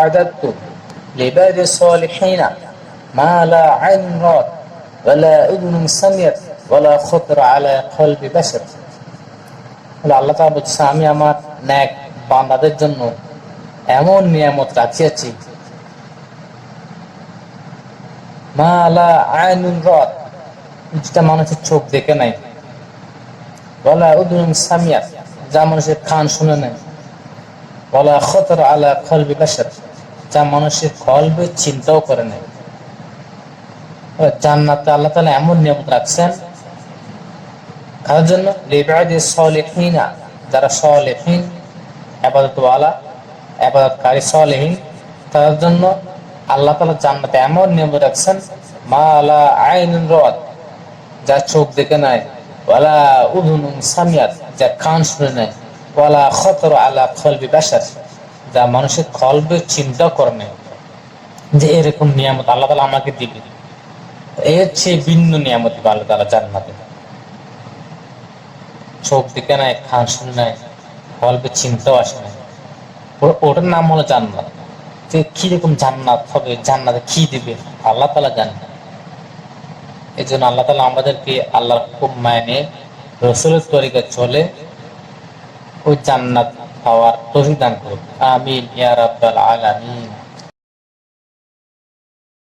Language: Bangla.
أعددت لعباد الصالحين ما لا عين رأت ولا أذن سمعت ولا خطر على قلب بشر বলে আল্লাহ তাআলা বলছে আমি আমার ন্যাক বান্দাদের জন্য এমন নিয়ামত রাখিয়াছি মা লা আইনুন রাত যেটা মানুষের চোখ দেখে নাই বলা উদুন সামিয়াত যা মানুষের কান শুনে নাই বলা খতর আলা কলবি বাশার যা মানুষের কলবে চিন্তাও করে নাই। জান্নাতে আল্লাহ তাআলা এমন নিয়ামত রাখছেন কার জন্য? লিবাদি সলিহিনা, যারা সলিহিন, আবাদতওয়ালা, আবাদতকারী সলিহিন, তাদের জন্য আল্লাহ তাআলা জান্নাতে এমন নিয়ম রাখছেন, মা লা আইনুন রাত যা চোখ দেখে নাই, ওয়ালা উদুন সামিয়াত, যা কান শুনে নাই, ওয়ালা খতর আলা কলবি বাশার। যা মানুষের কলবে চিন্তা করে নাই যে এরকম নিয়ামত আল্লাহ তাআলা আমাকে দিবে। এই হচ্ছে ভিন্ন নিয়ামত দিবে আল্লাহ তাআলা জান্নাতে। চোখ দিকে নাই খান শুনে নাই, কলবে চিন্তাও আসে নাই। ওটার নাম হলো জান্নাত। যে কীরকম জান্নাত হবে, জান্নাতে কি দিবে, আল্লাহ তালা জানে। এই জন্য আল্লাহ তালা আমাদেরকে আল্লাহর খুব মানে রসুলের তরিকা চলে ওই জান্নাত পাওয়ার তৌফিক দান করুন আমিন ইয়া রাব্বাল আলামিন